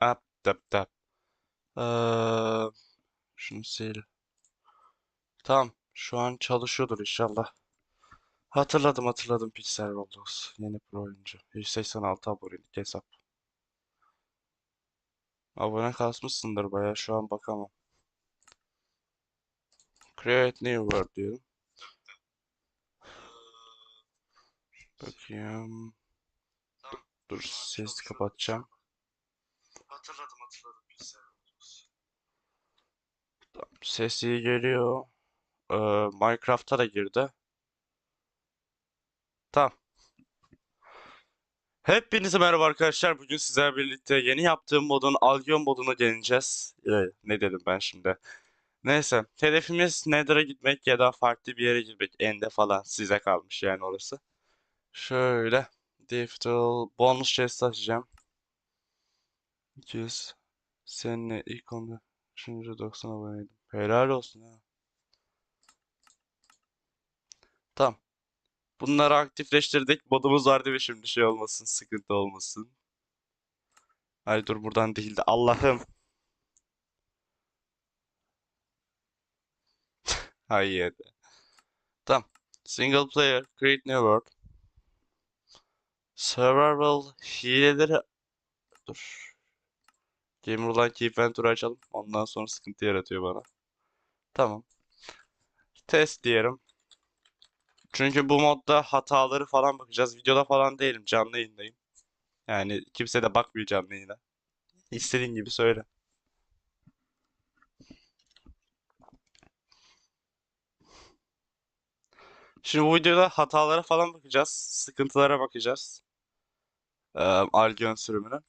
Ap tap tap. Ee, şunu sil. Tamam. Şu an çalışıyordur inşallah. Hatırladım hatırladım Pixel Roblox. Yeni pro oyuncu. 186 abonelik hesap. Abone kasmışsındır bayağı şu an bakamam. Create new word diyorum. Bakayım. Dur sesi kapatacağım. Hatırladım hatırladım Roblox. Tamam, ses iyi geliyor. Ee, Minecraft'a da girdi. Tamam. Hepinize merhaba arkadaşlar. Bugün sizlerle birlikte yeni yaptığım modun Albion moduna deneyeceğiz. Ee, ne dedim ben şimdi? Neyse. Hedefimiz Nether'a gitmek ya da farklı bir yere gitmek. Ende falan. Size kalmış yani orası. Şöyle. Digital bonus chest açacağım. 200. Seninle ilk onda. Şimdi 90 aboneydim. Helal olsun ha. Tamam. Bunları aktifleştirdik. Modumuz vardı ve şimdi şey olmasın. Sıkıntı olmasın. Ay dur buradan değildi. Allah'ım. Hayır. Tamam. Single player. Create new world. Survival hileleri... Dur. Gamer olan Key Venture açalım. Ondan sonra sıkıntı yaratıyor bana. Tamam. Test diyelim. Çünkü bu modda hataları falan bakacağız. Videoda falan değilim. Canlı yayındayım. Yani kimse de bakmıyor canlı yayına. İstediğin gibi söyle. Şimdi bu videoda hatalara falan bakacağız. Sıkıntılara bakacağız. Ee, Algion sürümünün.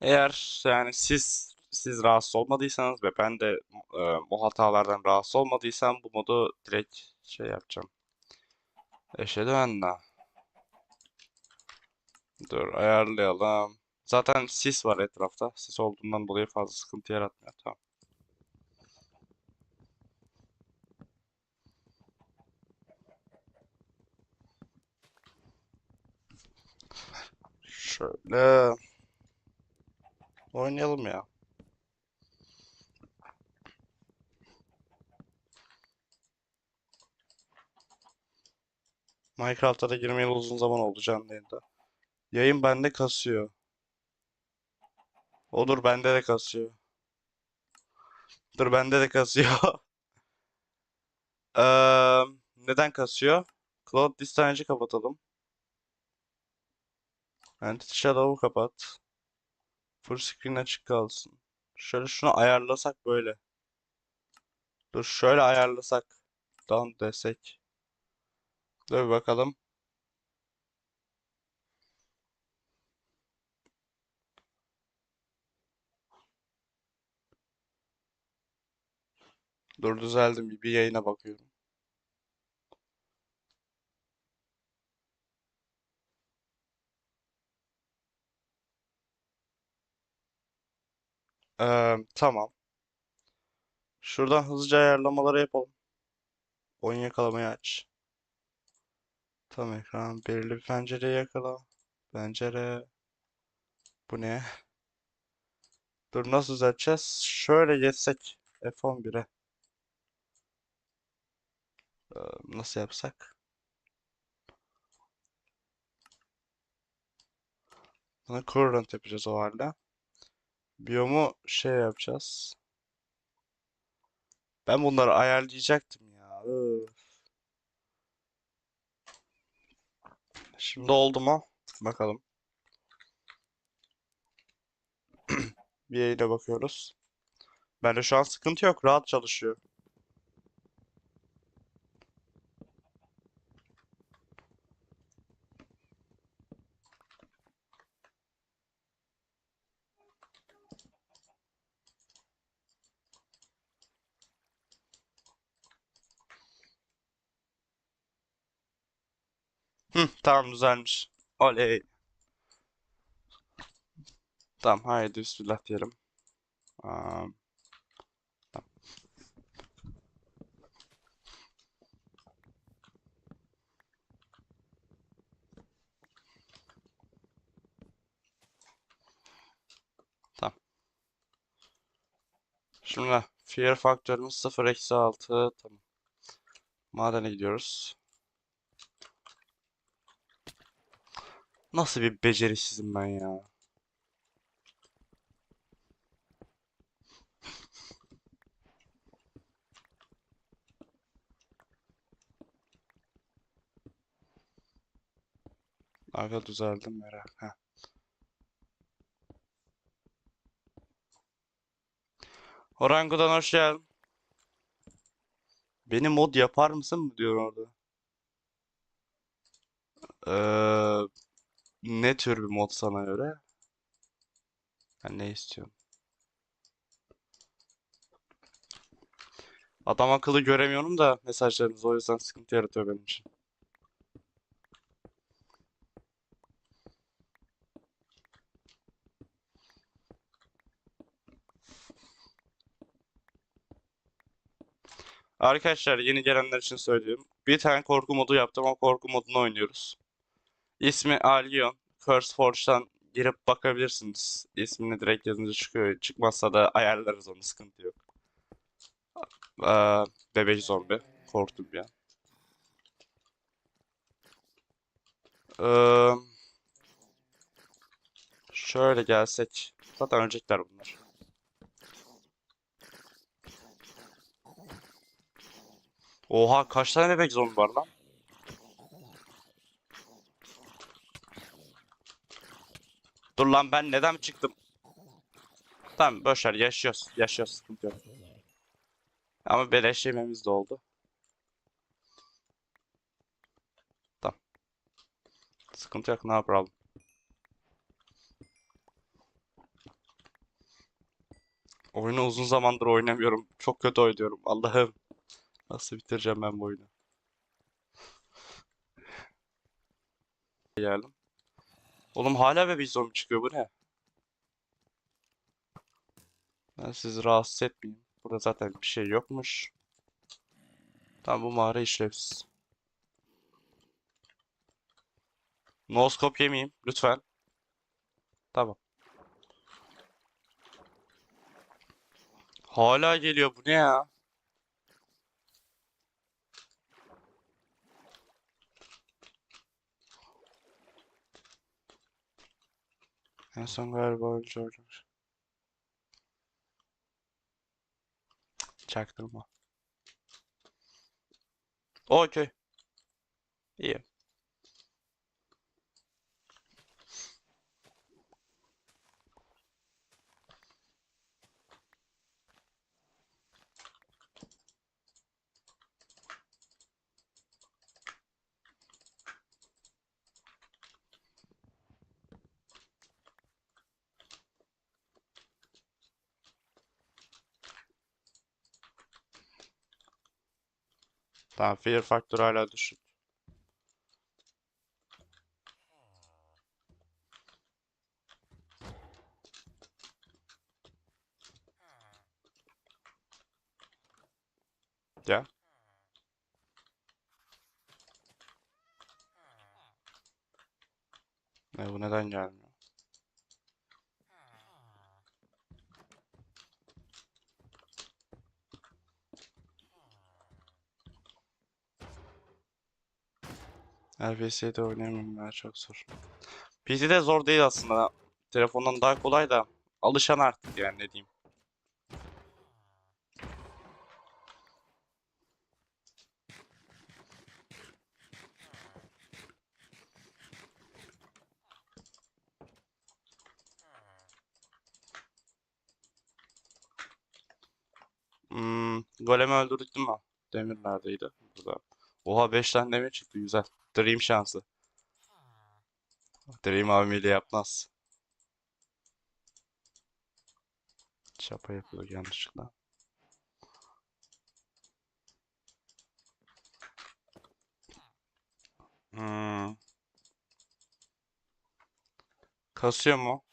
Eğer yani siz siz rahatsız olmadıysanız ve ben de e, bu hatalardan rahatsız olmadıysam bu modu direkt şey yapacağım. Eşhedü enne. Dur ayarlayalım. Zaten sis var etrafta. Sis olduğundan dolayı fazla sıkıntı yaratmıyor. Tamam. Şöyle oynayalım ya. Minecraft'a da girmeyeli uzun zaman oldu canlı yayında. Yayın bende kasıyor. Olur bende de kasıyor. Dur bende de kasıyor. Eee, neden kasıyor? Cloud Distance'i kapatalım. Entity Shadow'u kapat. Full screen açık kalsın. Şöyle şunu ayarlasak böyle. Dur şöyle ayarlasak. Down desek. Dur bakalım. Dur düzeldim. Bir yayına bakıyorum. Ee, tamam. Şuradan hızlıca ayarlamaları yapalım. Oyun yakalamayı aç. Tam ekran. Belirli bir pencereyi yakala. Pencere. Bu ne? Dur nasıl düzelteceğiz? Şöyle geçsek F11'e. Ee, nasıl yapsak? Buna current yapacağız o halde. Biyomu şey yapacağız. Ben bunları ayarlayacaktım ya. Öf. Şimdi oldu mu? Bakalım. Bir yayına bakıyoruz. Bende şu an sıkıntı yok. Rahat çalışıyor. Hı, tamam düzelmiş. Oley. Tamam haydi bismillah diyelim. Aa, tamam. Şimdi fear faktörümüz 0 eksi 6. Tamam. Madene gidiyoruz. Nasıl bir beceriksizim ben ya. Aga düzeldim merak. Heh. Orangutan hoş geldin. Beni mod yapar mısın mı diyor orada. Ee, ne tür bir mod sana göre? Ben ne istiyorum? Adam akıllı göremiyorum da mesajlarınızı o yüzden sıkıntı yaratıyor benim için. Arkadaşlar yeni gelenler için söylüyorum. Bir tane korku modu yaptım. O korku modunu oynuyoruz. İsmi Algion. CurseForge'dan girip bakabilirsiniz. İsmini direkt yazınca çıkıyor. Çıkmazsa da ayarlarız onu. Sıkıntı yok. Ee, bebek zombi. Korktum ya. Ee, şöyle gelsek. Zaten ölecekler bunlar. Oha kaç tane bebek zombi var lan? Dur lan ben neden çıktım? Tamam boşver yaşıyoruz. Yaşıyoruz sıkıntı yok. Ama beleş yememiz de oldu. Tamam. Sıkıntı yok ne yapalım. Oyunu uzun zamandır oynamıyorum. Çok kötü oynuyorum. Allah'ım. Nasıl bitireceğim ben bu oyunu? Geldim. Oğlum hala bebek zombi çıkıyor bu ne? Ben sizi rahatsız etmeyeyim. Burada zaten bir şey yokmuş. Tamam bu mağara işlevsiz. Noskop yemeyeyim lütfen. Tamam. Hala geliyor bu ne ya? En son galiba oynamış. Çaktırma. Okey. İyi. Tamam fear faktörü hala düşük. Ya. Ne bu neden gelmiyor? RPS'de oynayamam ya çok zor. PC'de zor değil aslında. Telefondan daha kolay da alışan artık yani ne diyeyim. Hmm, golemi öldürdük değil mi? Demir neredeydi? Burada. Oha 5 tane demir çıktı güzel. Dream şansı. Dream abimiyle yapmaz. Çapa yapıyor yanlışlıkla. Hmm. Kasıyor mu?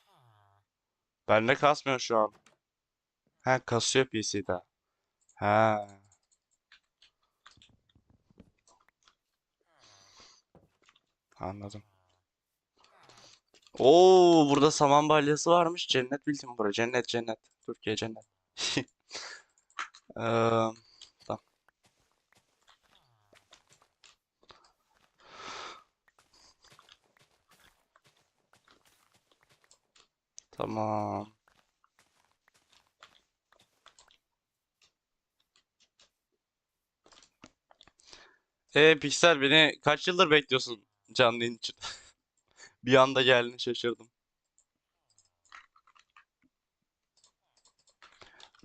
Bende kasmıyor şu an. Ha kasıyor PC'de. Ha. Anladım. Oo burada saman balyası varmış. Cennet bildim bura. Cennet cennet. Türkiye cennet. Eee, tamam. Tamam. E Piksel beni kaç yıldır bekliyorsun canlı için? Bir anda geldin şaşırdım.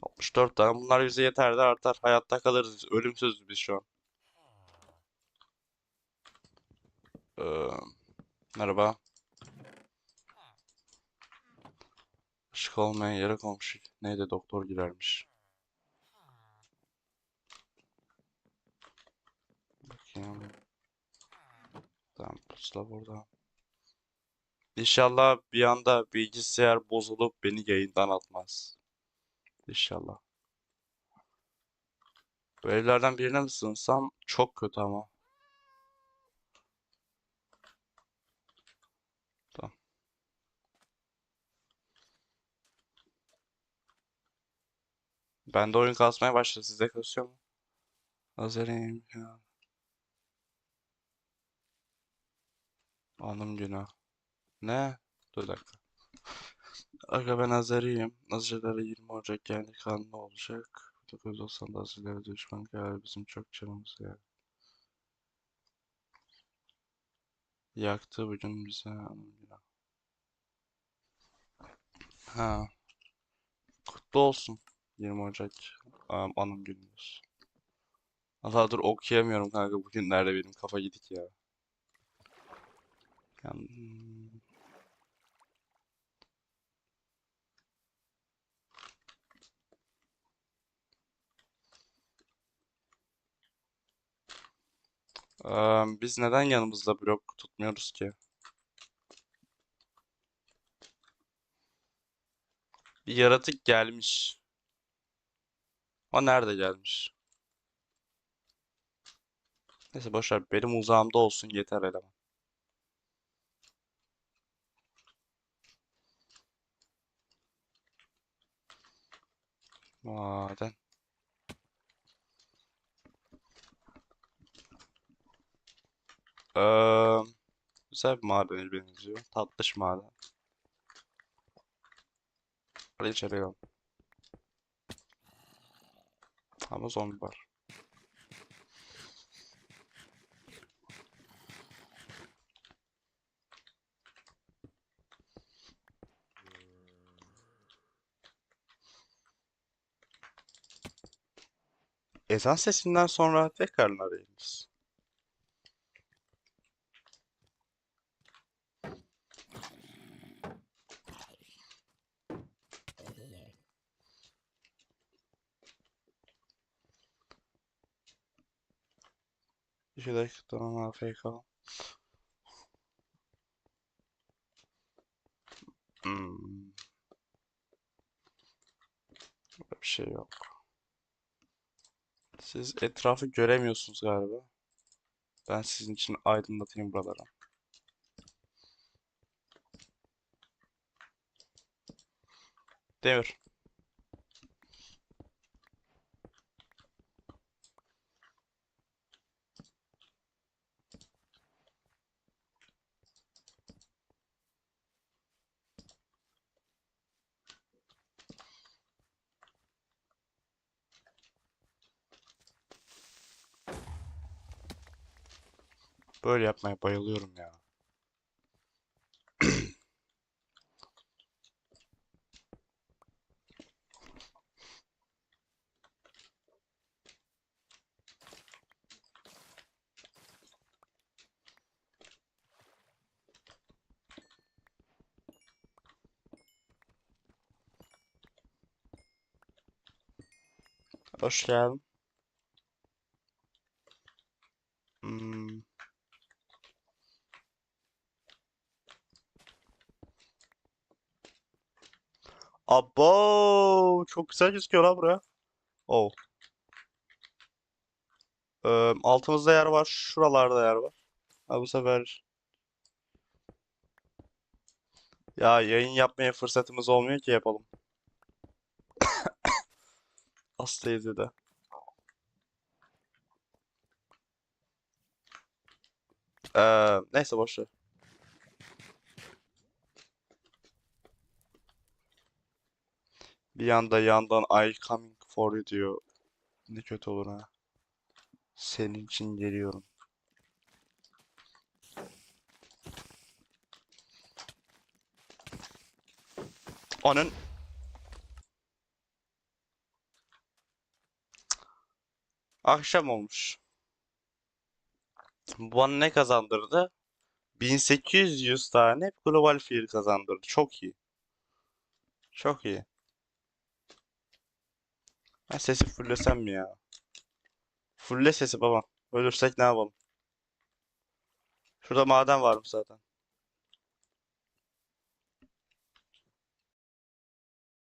64 tane. Bunlar bize yeter de artar. Hayatta kalırız. biz. Ölümsüzüz biz şu an. Ee, merhaba. Işık olmayan yere komşu. Neydi doktor girermiş. Tamam pusula burada. İnşallah bir anda bilgisayar bozulup beni yayından atmaz. İnşallah. Bu evlerden birine mi sığınsam çok kötü ama. Ben de oyun kasmaya başladı. Sizde kasıyor mu? Hazırım ya. Anım günah. Ne? Dur dakika. Aga ben Azeriyim. Azerlere 20 Ocak geldi kanlı olacak. 1990'da Azerlere düşman geldi. Bizim çok canımız geldi. Yaktı bugün bize anım günah. Ha. Kutlu olsun. 20 Ocak um, anım günümüz. Allah dur okuyamıyorum kanka bugünlerde benim kafa gidik ya. Yani, Eee, biz neden yanımızda blok tutmuyoruz ki? Bir yaratık gelmiş. O nerede gelmiş? Neyse boş ver. Benim uzağımda olsun yeter eleman. Maden. Eee, güzel bir madene benziyor. Tatlış maden. Hadi içeri. Ama zombi var. Ezan sesinden sonra tekrar arayınız. İki dakikadan AFK. Hmm. Böyle bir şey yok. Siz etrafı göremiyorsunuz galiba. Ben sizin için aydınlatayım buraları. Demir. Böyle yapmaya bayılıyorum ya. Hoş geldin. Abo, çok güzel gözüküyor lan buraya. Oh. Ee, altımızda yer var, şuralarda yer var. Ha, bu sefer ya yayın yapmaya fırsatımız olmuyor ki yapalım. Hastayız de. Ee, neyse boş ver. Bir yanda yandan I coming for you diyor. Ne kötü olur ha. Senin için geliyorum. Onun akşam olmuş. Bu bana ne kazandırdı? 1800 tane global fiil kazandırdı. Çok iyi. Çok iyi. Ben sesi fullesem mi ya? Fulle sesi baba. Ölürsek ne yapalım? Şurada maden varmış zaten.